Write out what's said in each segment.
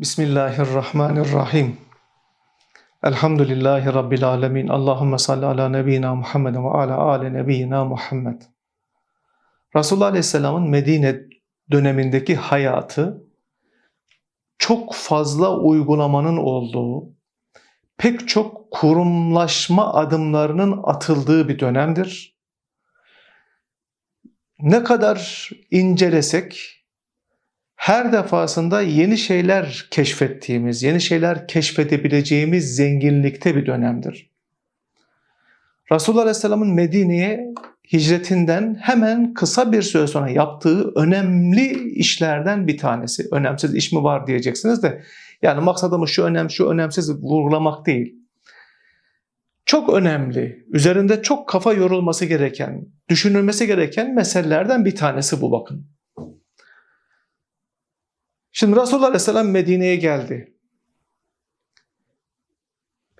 Bismillahirrahmanirrahim. Elhamdülillahi Rabbil alemin. Allahümme salli ala nebiyyina Muhammed ve ala ali nebiyyina Muhammed. Resulullah Aleyhisselam'ın Medine dönemindeki hayatı çok fazla uygulamanın olduğu, pek çok kurumlaşma adımlarının atıldığı bir dönemdir. Ne kadar incelesek her defasında yeni şeyler keşfettiğimiz, yeni şeyler keşfedebileceğimiz zenginlikte bir dönemdir. Resulullah Aleyhisselam'ın Medine'ye hicretinden hemen kısa bir süre sonra yaptığı önemli işlerden bir tanesi. Önemsiz iş mi var diyeceksiniz de yani maksadımız şu önem şu önemsiz vurgulamak değil. Çok önemli, üzerinde çok kafa yorulması gereken, düşünülmesi gereken meselelerden bir tanesi bu bakın. Şimdi Resulullah Aleyhisselam Medine'ye geldi.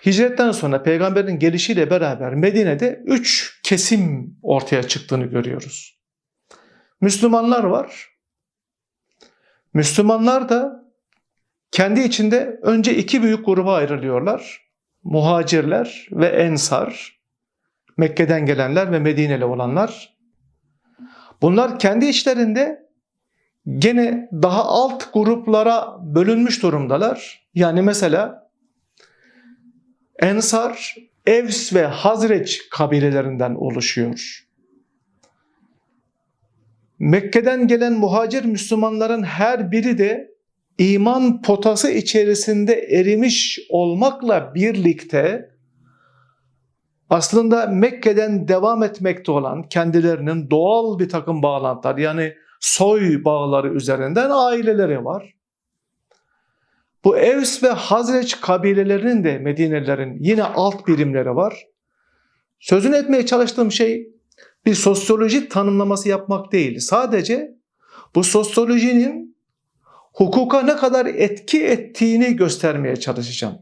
Hicretten sonra peygamberin gelişiyle beraber Medine'de üç kesim ortaya çıktığını görüyoruz. Müslümanlar var. Müslümanlar da kendi içinde önce iki büyük gruba ayrılıyorlar. Muhacirler ve Ensar. Mekke'den gelenler ve Medineli olanlar. Bunlar kendi içlerinde gene daha alt gruplara bölünmüş durumdalar. Yani mesela Ensar, Evs ve Hazreç kabilelerinden oluşuyor. Mekke'den gelen muhacir Müslümanların her biri de iman potası içerisinde erimiş olmakla birlikte aslında Mekke'den devam etmekte olan kendilerinin doğal bir takım bağlantılar yani soy bağları üzerinden aileleri var. Bu Evs ve Hazreç kabilelerinin de Medinelilerin yine alt birimleri var. Sözünü etmeye çalıştığım şey bir sosyoloji tanımlaması yapmak değil. Sadece bu sosyolojinin hukuka ne kadar etki ettiğini göstermeye çalışacağım.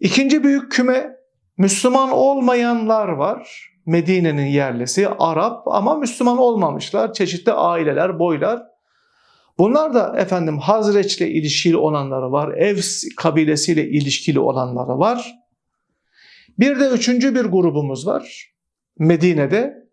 İkinci büyük küme Müslüman olmayanlar var. Medine'nin yerlisi Arap ama Müslüman olmamışlar. Çeşitli aileler, boylar. Bunlar da efendim Hazreç'le ilişkili olanları var. Evs kabilesiyle ilişkili olanları var. Bir de üçüncü bir grubumuz var. Medine'de.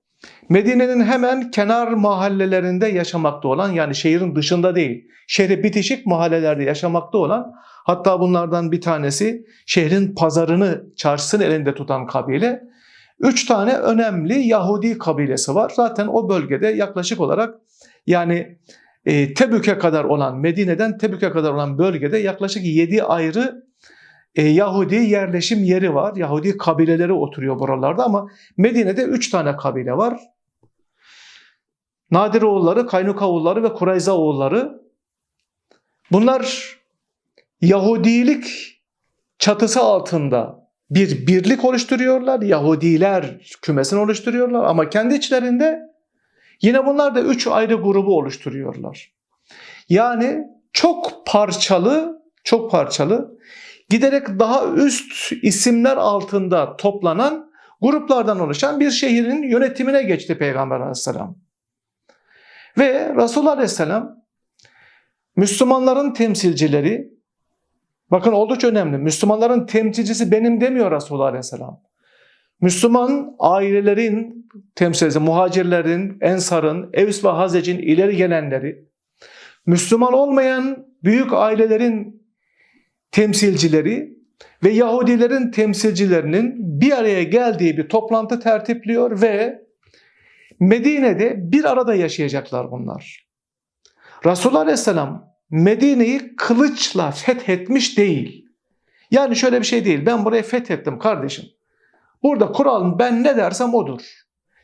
Medine'nin hemen kenar mahallelerinde yaşamakta olan yani şehrin dışında değil, şehre bitişik mahallelerde yaşamakta olan hatta bunlardan bir tanesi şehrin pazarını, çarşısını elinde tutan kabile. Üç tane önemli Yahudi kabilesi var. Zaten o bölgede yaklaşık olarak yani e, Tebük'e kadar olan Medine'den Tebük'e kadar olan bölgede yaklaşık yedi ayrı e, Yahudi yerleşim yeri var. Yahudi kabileleri oturuyor buralarda ama Medine'de üç tane kabile var. Nadir oğulları, Kaynuka oğulları ve Kurayza oğulları. Bunlar Yahudilik çatısı altında bir birlik oluşturuyorlar. Yahudiler kümesini oluşturuyorlar ama kendi içlerinde yine bunlar da üç ayrı grubu oluşturuyorlar. Yani çok parçalı, çok parçalı giderek daha üst isimler altında toplanan gruplardan oluşan bir şehrin yönetimine geçti Peygamber Aleyhisselam. Ve Resulullah Aleyhisselam Müslümanların temsilcileri bakın oldukça önemli. Müslümanların temsilcisi benim demiyor Resulullah Aleyhisselam. Müslüman ailelerin temsilcisi, muhacirlerin, ensarın, Evs ve Hazec'in ileri gelenleri, Müslüman olmayan büyük ailelerin temsilcileri ve Yahudilerin temsilcilerinin bir araya geldiği bir toplantı tertipliyor ve Medine'de bir arada yaşayacaklar bunlar. Resulullah Aleyhisselam Medine'yi kılıçla fethetmiş değil. Yani şöyle bir şey değil. Ben burayı fethettim kardeşim. Burada kural ben ne dersem odur.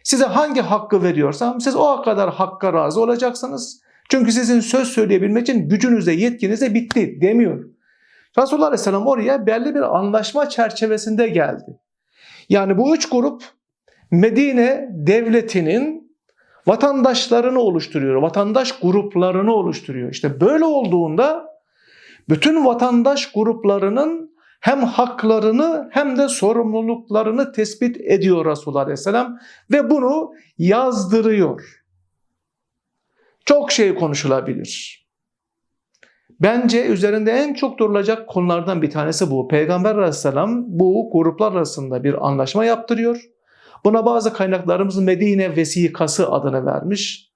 Size hangi hakkı veriyorsam siz o kadar hakka razı olacaksınız. Çünkü sizin söz söyleyebilmek için gücünüzde, yetkinizde bitti demiyor. Resulullah Aleyhisselam oraya belli bir anlaşma çerçevesinde geldi. Yani bu üç grup Medine devletinin vatandaşlarını oluşturuyor. Vatandaş gruplarını oluşturuyor. İşte böyle olduğunda bütün vatandaş gruplarının hem haklarını hem de sorumluluklarını tespit ediyor Resulullah Aleyhisselam ve bunu yazdırıyor. Çok şey konuşulabilir. Bence üzerinde en çok durulacak konulardan bir tanesi bu. Peygamber Aleyhisselam bu gruplar arasında bir anlaşma yaptırıyor. Buna bazı kaynaklarımız Medine Vesikası adını vermiş.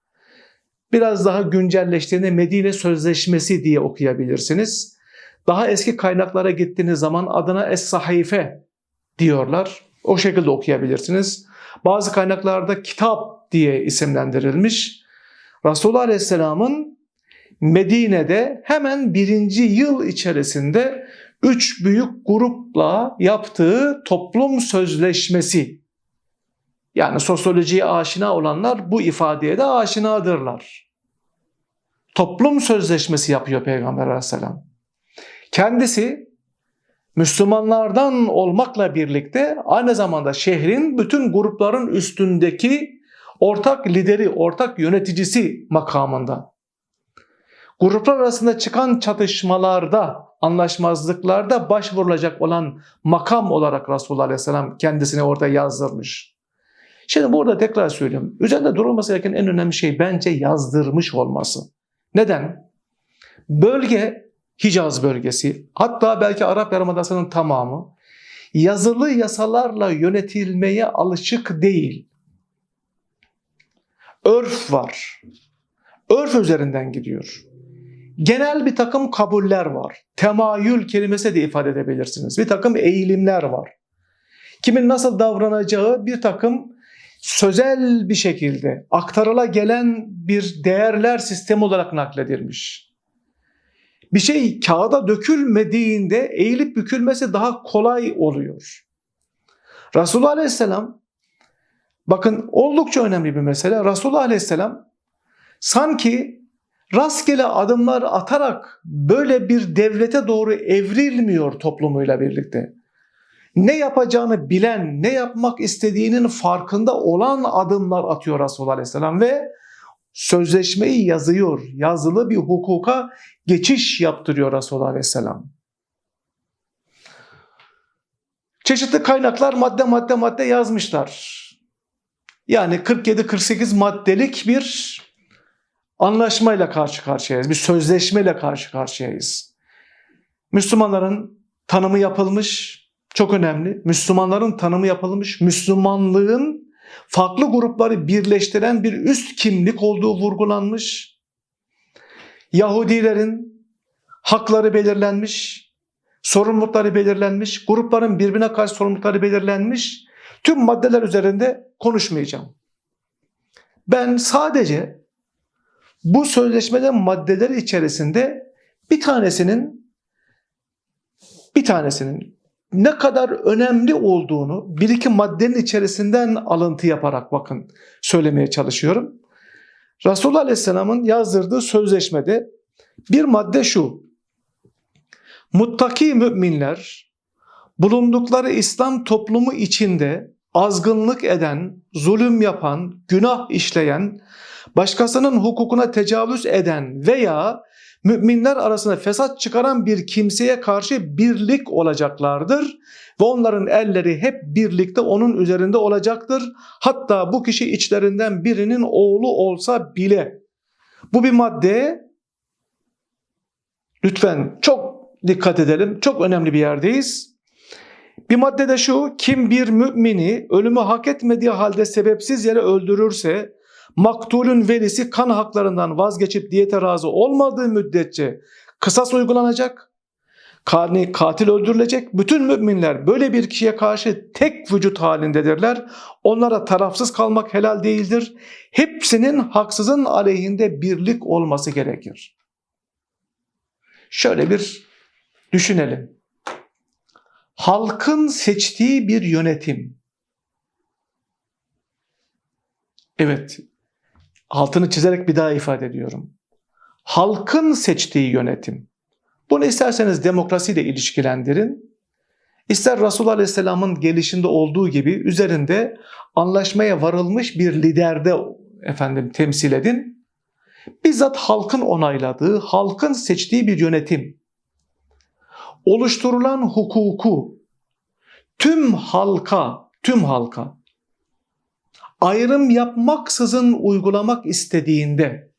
Biraz daha güncelleştiğinde Medine Sözleşmesi diye okuyabilirsiniz. Daha eski kaynaklara gittiğiniz zaman adına Es-Sahife diyorlar. O şekilde okuyabilirsiniz. Bazı kaynaklarda kitap diye isimlendirilmiş. Resulullah Aleyhisselam'ın Medine'de hemen birinci yıl içerisinde üç büyük grupla yaptığı toplum sözleşmesi. Yani sosyolojiye aşina olanlar bu ifadeye de aşinadırlar. Toplum sözleşmesi yapıyor Peygamber Aleyhisselam. Kendisi Müslümanlardan olmakla birlikte aynı zamanda şehrin bütün grupların üstündeki ortak lideri, ortak yöneticisi makamında. Gruplar arasında çıkan çatışmalarda, anlaşmazlıklarda başvurulacak olan makam olarak Resulullah Aleyhisselam kendisini orada yazdırmış. Şimdi burada tekrar söylüyorum. Üzerinde durulması gereken en önemli şey bence yazdırmış olması. Neden? Bölge Hicaz bölgesi, hatta belki Arap Yarımadası'nın tamamı yazılı yasalarla yönetilmeye alışık değil. Örf var. Örf üzerinden gidiyor. Genel bir takım kabuller var. Temayül kelimesi de ifade edebilirsiniz. Bir takım eğilimler var. Kimin nasıl davranacağı bir takım sözel bir şekilde aktarıla gelen bir değerler sistemi olarak nakledilmiş bir şey kağıda dökülmediğinde eğilip bükülmesi daha kolay oluyor. Resulullah Aleyhisselam bakın oldukça önemli bir mesele. Resulullah Aleyhisselam sanki rastgele adımlar atarak böyle bir devlete doğru evrilmiyor toplumuyla birlikte. Ne yapacağını bilen, ne yapmak istediğinin farkında olan adımlar atıyor Resulullah Aleyhisselam ve sözleşmeyi yazıyor. Yazılı bir hukuka geçiş yaptırıyor Resulullah Aleyhisselam. Çeşitli kaynaklar madde madde madde yazmışlar. Yani 47-48 maddelik bir anlaşmayla karşı karşıyayız. Bir sözleşmeyle karşı karşıyayız. Müslümanların tanımı yapılmış, çok önemli. Müslümanların tanımı yapılmış. Müslümanlığın farklı grupları birleştiren bir üst kimlik olduğu vurgulanmış. Yahudilerin hakları belirlenmiş, sorumlulukları belirlenmiş, grupların birbirine karşı sorumlulukları belirlenmiş. Tüm maddeler üzerinde konuşmayacağım. Ben sadece bu sözleşmeden maddeler içerisinde bir tanesinin bir tanesinin ne kadar önemli olduğunu bir iki maddenin içerisinden alıntı yaparak bakın söylemeye çalışıyorum. Resulullah Aleyhisselam'ın yazdırdığı sözleşmede bir madde şu. Muttaki müminler bulundukları İslam toplumu içinde azgınlık eden, zulüm yapan, günah işleyen, başkasının hukukuna tecavüz eden veya müminler arasında fesat çıkaran bir kimseye karşı birlik olacaklardır ve onların elleri hep birlikte onun üzerinde olacaktır. Hatta bu kişi içlerinden birinin oğlu olsa bile. Bu bir madde. Lütfen çok dikkat edelim. Çok önemli bir yerdeyiz. Bir madde de şu, kim bir mümini ölümü hak etmediği halde sebepsiz yere öldürürse maktulün velisi kan haklarından vazgeçip diyete razı olmadığı müddetçe kısas uygulanacak. Katil öldürülecek. Bütün müminler böyle bir kişiye karşı tek vücut halindedirler. Onlara tarafsız kalmak helal değildir. Hepsinin haksızın aleyhinde birlik olması gerekir. Şöyle bir düşünelim. Halkın seçtiği bir yönetim. Evet, altını çizerek bir daha ifade ediyorum. Halkın seçtiği yönetim. Bunu isterseniz demokrasiyle ilişkilendirin. İster Resulullah Aleyhisselam'ın gelişinde olduğu gibi üzerinde anlaşmaya varılmış bir liderde efendim temsil edin. Bizzat halkın onayladığı, halkın seçtiği bir yönetim. Oluşturulan hukuku tüm halka, tüm halka ayrım yapmaksızın uygulamak istediğinde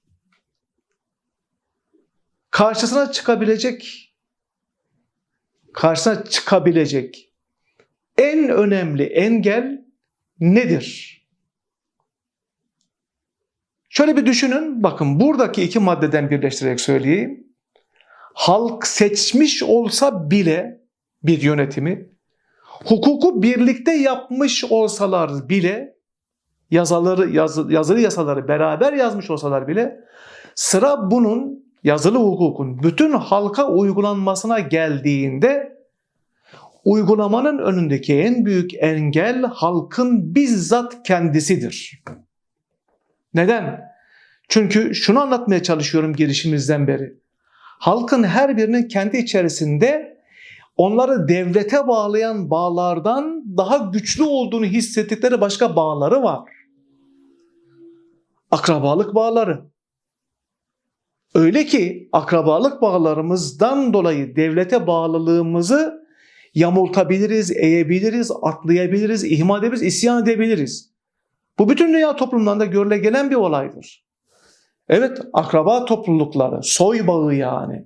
karşısına çıkabilecek karşısına çıkabilecek en önemli engel nedir? Şöyle bir düşünün. Bakın buradaki iki maddeden birleştirerek söyleyeyim. Halk seçmiş olsa bile bir yönetimi, hukuku birlikte yapmış olsalar bile, yazaları yazı, yazılı yasaları beraber yazmış olsalar bile, sıra bunun yazılı hukukun bütün halka uygulanmasına geldiğinde uygulamanın önündeki en büyük engel halkın bizzat kendisidir. Neden? Çünkü şunu anlatmaya çalışıyorum girişimizden beri. Halkın her birinin kendi içerisinde onları devlete bağlayan bağlardan daha güçlü olduğunu hissettikleri başka bağları var. Akrabalık bağları. Öyle ki akrabalık bağlarımızdan dolayı devlete bağlılığımızı yamultabiliriz, eğebiliriz, atlayabiliriz, ihmal edebiliriz, isyan edebiliriz. Bu bütün dünya toplumlarında görüle gelen bir olaydır. Evet, akraba toplulukları, soy bağı yani.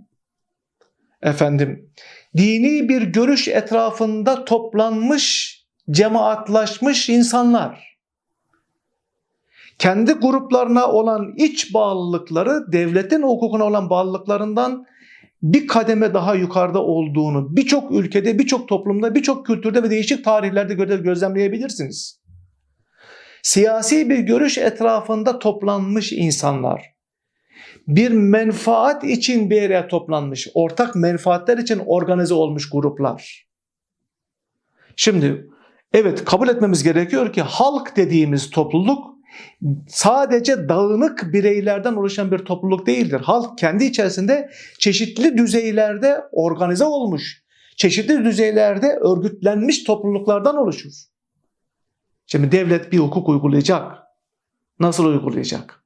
Efendim, dini bir görüş etrafında toplanmış, cemaatlaşmış insanlar. Kendi gruplarına olan iç bağlılıkları devletin hukukuna olan bağlılıklarından bir kademe daha yukarıda olduğunu birçok ülkede, birçok toplumda, birçok kültürde ve değişik tarihlerde gözlemleyebilirsiniz. Siyasi bir görüş etrafında toplanmış insanlar, bir menfaat için bir yere toplanmış, ortak menfaatler için organize olmuş gruplar. Şimdi evet kabul etmemiz gerekiyor ki halk dediğimiz topluluk sadece dağınık bireylerden oluşan bir topluluk değildir. Halk kendi içerisinde çeşitli düzeylerde organize olmuş, çeşitli düzeylerde örgütlenmiş topluluklardan oluşur. Şimdi devlet bir hukuk uygulayacak. Nasıl uygulayacak?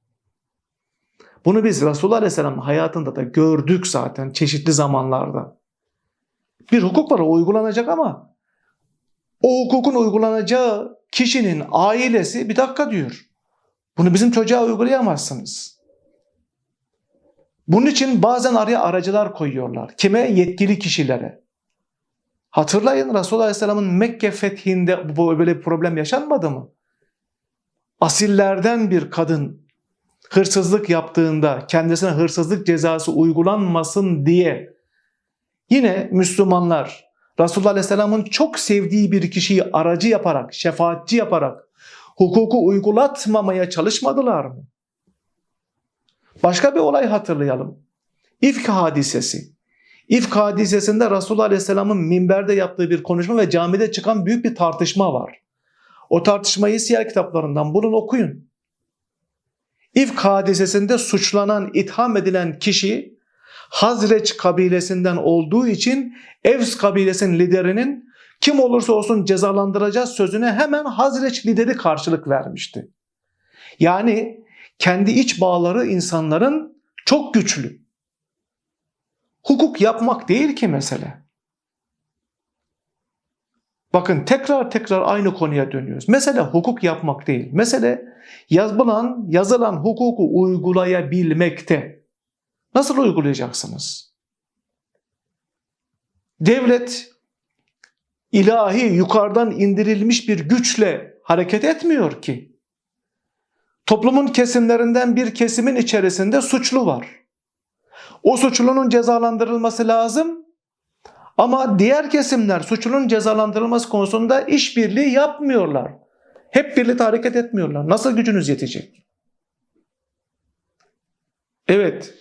Bunu biz Resulullah Aleyhisselam hayatında da gördük zaten çeşitli zamanlarda. Bir hukuk var o uygulanacak ama o hukukun uygulanacağı kişinin ailesi bir dakika diyor. Bunu bizim çocuğa uygulayamazsınız. Bunun için bazen araya aracılar koyuyorlar. Kime? Yetkili kişilere. Hatırlayın Resulullah Aleyhisselam'ın Mekke fethinde böyle bir problem yaşanmadı mı? Asillerden bir kadın hırsızlık yaptığında kendisine hırsızlık cezası uygulanmasın diye yine Müslümanlar Resulullah Aleyhisselam'ın çok sevdiği bir kişiyi aracı yaparak, şefaatçi yaparak hukuku uygulatmamaya çalışmadılar mı? Başka bir olay hatırlayalım. İfk hadisesi. İfk hadisesinde Resulullah Aleyhisselam'ın minberde yaptığı bir konuşma ve camide çıkan büyük bir tartışma var. O tartışmayı siyer kitaplarından bulun okuyun. İfk hadisesinde suçlanan, itham edilen kişi Hazreç kabilesinden olduğu için Evs kabilesinin liderinin kim olursa olsun cezalandıracağız sözüne hemen Hazreç lideri karşılık vermişti. Yani kendi iç bağları insanların çok güçlü. Hukuk yapmak değil ki mesele. Bakın tekrar tekrar aynı konuya dönüyoruz. Mesele hukuk yapmak değil. Mesele yazılan, yazılan hukuku uygulayabilmekte. Nasıl uygulayacaksınız? Devlet ilahi yukarıdan indirilmiş bir güçle hareket etmiyor ki. Toplumun kesimlerinden bir kesimin içerisinde suçlu var. O suçlunun cezalandırılması lazım ama diğer kesimler suçlunun cezalandırılması konusunda işbirliği yapmıyorlar. Hep birlikte hareket etmiyorlar. Nasıl gücünüz yetecek? Evet,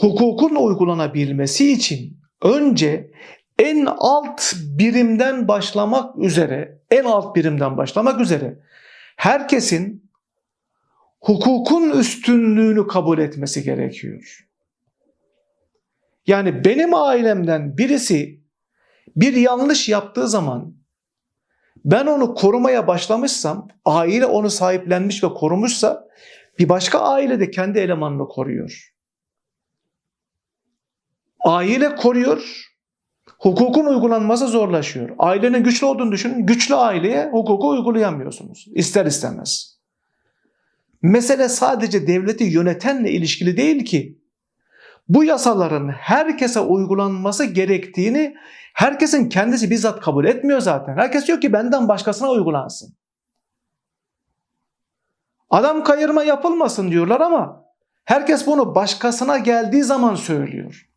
hukukun uygulanabilmesi için önce en alt birimden başlamak üzere, en alt birimden başlamak üzere herkesin hukukun üstünlüğünü kabul etmesi gerekiyor. Yani benim ailemden birisi bir yanlış yaptığı zaman ben onu korumaya başlamışsam, aile onu sahiplenmiş ve korumuşsa bir başka aile de kendi elemanını koruyor. Aile koruyor, hukukun uygulanması zorlaşıyor. Ailenin güçlü olduğunu düşünün, güçlü aileye hukuku uygulayamıyorsunuz ister istemez. Mesele sadece devleti yönetenle ilişkili değil ki. bu yasaların herkese uygulanması gerektiğini herkesin kendisi bizzat kabul etmiyor zaten. Herkes diyor ki benden başkasına uygulansın. Adam kayırma yapılmasın diyorlar ama herkes bunu başkasına geldiği zaman söylüyor.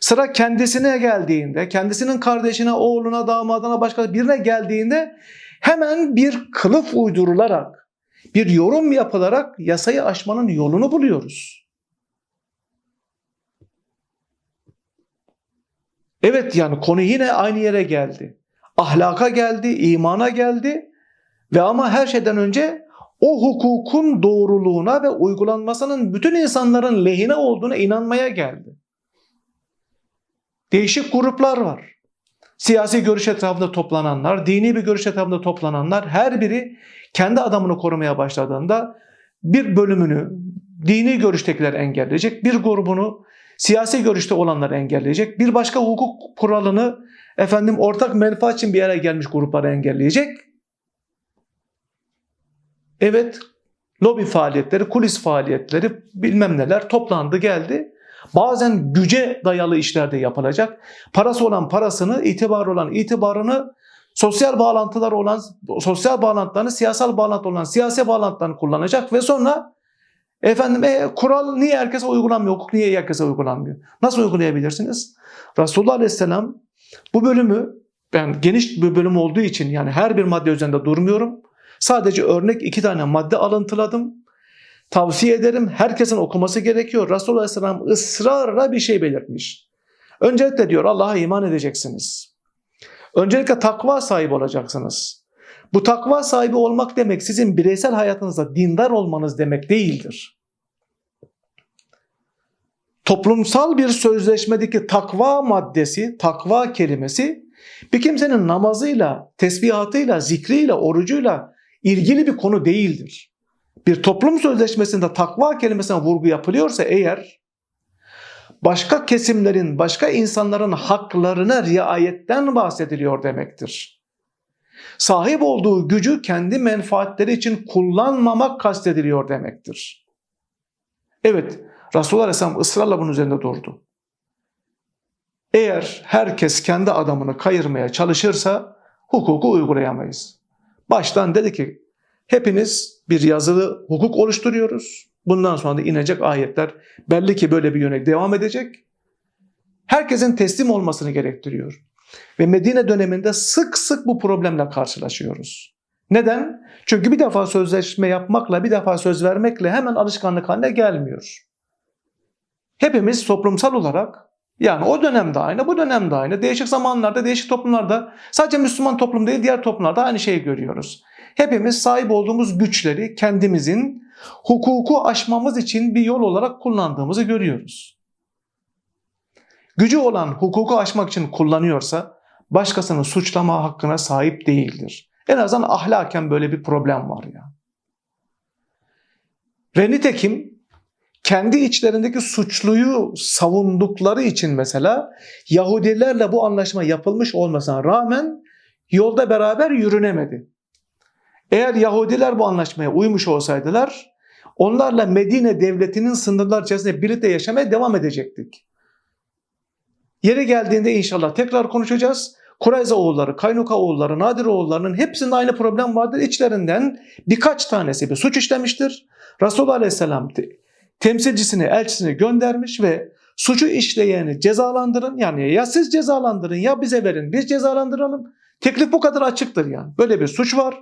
Sıra kendisine geldiğinde, kendisinin kardeşine, oğluna, damadına, başka birine geldiğinde hemen bir kılıf uydurularak, bir yorum yapılarak yasayı aşmanın yolunu buluyoruz. Evet yani konu yine aynı yere geldi. Ahlaka geldi, imana geldi ve ama her şeyden önce o hukukun doğruluğuna ve uygulanmasının bütün insanların lehine olduğuna inanmaya geldi. Değişik gruplar var. Siyasi görüş etrafında toplananlar, dini bir görüş etrafında toplananlar her biri kendi adamını korumaya başladığında bir bölümünü dini görüştekiler engelleyecek, bir grubunu siyasi görüşte olanlar engelleyecek, bir başka hukuk kuralını efendim ortak menfaat için bir yere gelmiş grupları engelleyecek. Evet, lobi faaliyetleri, kulis faaliyetleri bilmem neler toplandı geldi. Bazen güce dayalı işlerde yapılacak. Parası olan parasını, itibarı olan itibarını, sosyal bağlantılar olan sosyal bağlantılarını, siyasal bağlantı olan siyasi bağlantılarını kullanacak ve sonra efendim e, kural niye herkese uygulanmıyor, hukuk niye herkese uygulanmıyor? Nasıl uygulayabilirsiniz? Resulullah Aleyhisselam bu bölümü ben geniş bir bölüm olduğu için yani her bir madde üzerinde durmuyorum. Sadece örnek iki tane madde alıntıladım. Tavsiye ederim. Herkesin okuması gerekiyor. Resulullah Aleyhisselam ısrarla bir şey belirtmiş. Öncelikle diyor Allah'a iman edeceksiniz. Öncelikle takva sahibi olacaksınız. Bu takva sahibi olmak demek sizin bireysel hayatınızda dindar olmanız demek değildir. Toplumsal bir sözleşmedeki takva maddesi, takva kelimesi bir kimsenin namazıyla, tesbihatıyla, zikriyle, orucuyla ilgili bir konu değildir. Bir toplum sözleşmesinde takva kelimesine vurgu yapılıyorsa eğer başka kesimlerin, başka insanların haklarına riayetten bahsediliyor demektir. Sahip olduğu gücü kendi menfaatleri için kullanmamak kastediliyor demektir. Evet, Resulullah Aleyhisselam ısrarla bunun üzerinde durdu. Eğer herkes kendi adamını kayırmaya çalışırsa hukuku uygulayamayız. Baştan dedi ki hepiniz bir yazılı hukuk oluşturuyoruz. Bundan sonra da inecek ayetler belli ki böyle bir yöne devam edecek. Herkesin teslim olmasını gerektiriyor. Ve Medine döneminde sık sık bu problemle karşılaşıyoruz. Neden? Çünkü bir defa sözleşme yapmakla, bir defa söz vermekle hemen alışkanlık haline gelmiyor. Hepimiz toplumsal olarak yani o dönemde aynı, bu dönemde aynı. Değişik zamanlarda, değişik toplumlarda sadece Müslüman toplum değil diğer toplumlarda aynı şeyi görüyoruz. Hepimiz sahip olduğumuz güçleri kendimizin hukuku aşmamız için bir yol olarak kullandığımızı görüyoruz. Gücü olan hukuku aşmak için kullanıyorsa başkasını suçlama hakkına sahip değildir. En azından ahlaken böyle bir problem var ya. Ve nitekim kendi içlerindeki suçluyu savundukları için mesela Yahudilerle bu anlaşma yapılmış olmasına rağmen yolda beraber yürünemedi. Eğer Yahudiler bu anlaşmaya uymuş olsaydılar onlarla Medine devletinin sınırlar içerisinde birlikte yaşamaya devam edecektik. Yeri geldiğinde inşallah tekrar konuşacağız. Kurayza oğulları, Kaynuka oğulları, Nadir oğullarının hepsinde aynı problem vardır. İçlerinden birkaç tanesi bir suç işlemiştir. Resulullah Aleyhisselam temsilcisini, elçisini göndermiş ve suçu işleyeni cezalandırın. Yani ya siz cezalandırın ya bize verin biz cezalandıralım. Teklif bu kadar açıktır yani. Böyle bir suç var.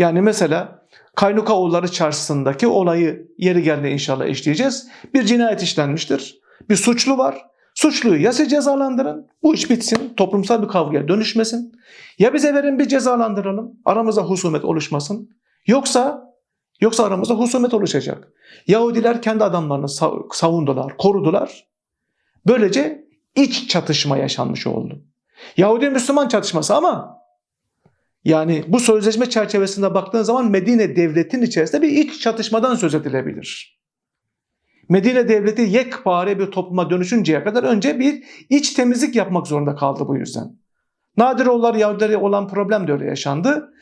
Yani mesela Kaynuka oğulları çarşısındaki olayı yeri geldi inşallah işleyeceğiz. Bir cinayet işlenmiştir. Bir suçlu var. Suçluyu ya siz cezalandırın, bu iş bitsin, toplumsal bir kavgaya dönüşmesin. Ya bize verin bir cezalandıralım, aramızda husumet oluşmasın. Yoksa Yoksa aramızda husumet oluşacak. Yahudiler kendi adamlarını savundular, korudular. Böylece iç çatışma yaşanmış oldu. Yahudi Müslüman çatışması ama yani bu sözleşme çerçevesinde baktığın zaman Medine devletin içerisinde bir iç çatışmadan söz edilebilir. Medine devleti yekpare bir topluma dönüşünceye kadar önce bir iç temizlik yapmak zorunda kaldı bu yüzden. Nadiroğullar Yahudileri olan problem de öyle yaşandı.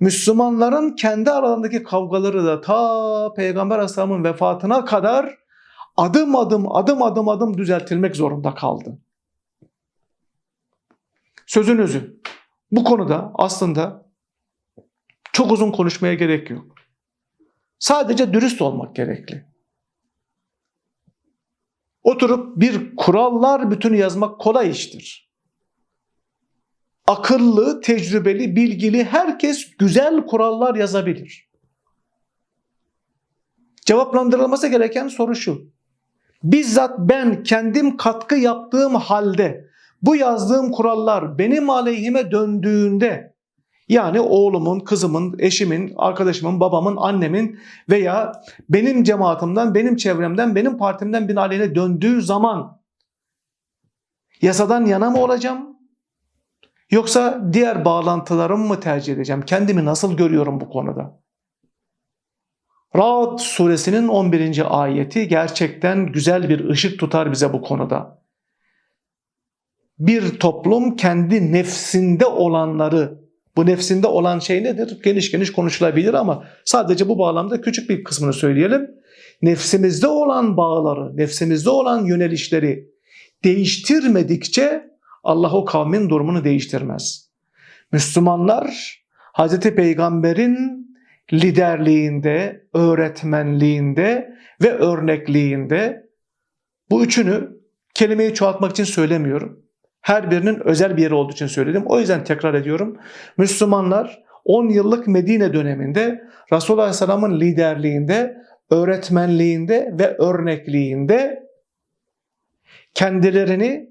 Müslümanların kendi aralarındaki kavgaları da ta Peygamber Aleyhisselam'ın vefatına kadar adım adım adım adım adım düzeltilmek zorunda kaldı. Sözün özü. Bu konuda aslında çok uzun konuşmaya gerek yok. Sadece dürüst olmak gerekli. Oturup bir kurallar bütünü yazmak kolay iştir. Akıllı, tecrübeli, bilgili herkes güzel kurallar yazabilir. Cevaplandırılması gereken soru şu. Bizzat ben kendim katkı yaptığım halde bu yazdığım kurallar benim aleyhime döndüğünde yani oğlumun, kızımın, eşimin, arkadaşımın, babamın, annemin veya benim cemaatimden, benim çevremden, benim partimden bir aleyhine döndüğü zaman yasadan yana mı olacağım? Yoksa diğer bağlantılarımı mı tercih edeceğim? Kendimi nasıl görüyorum bu konuda? Ra'd suresinin 11. ayeti gerçekten güzel bir ışık tutar bize bu konuda. Bir toplum kendi nefsinde olanları, bu nefsinde olan şey nedir? Geniş geniş konuşulabilir ama sadece bu bağlamda küçük bir kısmını söyleyelim. Nefsimizde olan bağları, nefsimizde olan yönelişleri değiştirmedikçe Allah o kavmin durumunu değiştirmez. Müslümanlar Hz. Peygamber'in liderliğinde, öğretmenliğinde ve örnekliğinde bu üçünü kelimeyi çoğaltmak için söylemiyorum. Her birinin özel bir yeri olduğu için söyledim. O yüzden tekrar ediyorum. Müslümanlar 10 yıllık Medine döneminde Resulullah Aleyhisselam'ın liderliğinde, öğretmenliğinde ve örnekliğinde kendilerini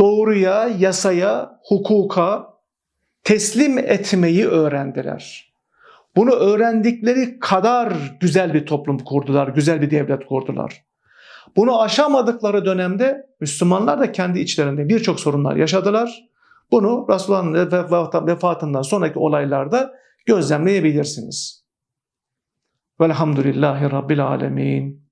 doğruya, yasaya, hukuka teslim etmeyi öğrendiler. Bunu öğrendikleri kadar güzel bir toplum kurdular, güzel bir devlet kurdular. Bunu aşamadıkları dönemde Müslümanlar da kendi içlerinde birçok sorunlar yaşadılar. Bunu Resulullah'ın vefatından sonraki olaylarda gözlemleyebilirsiniz. Velhamdülillahi Rabbil Alemin.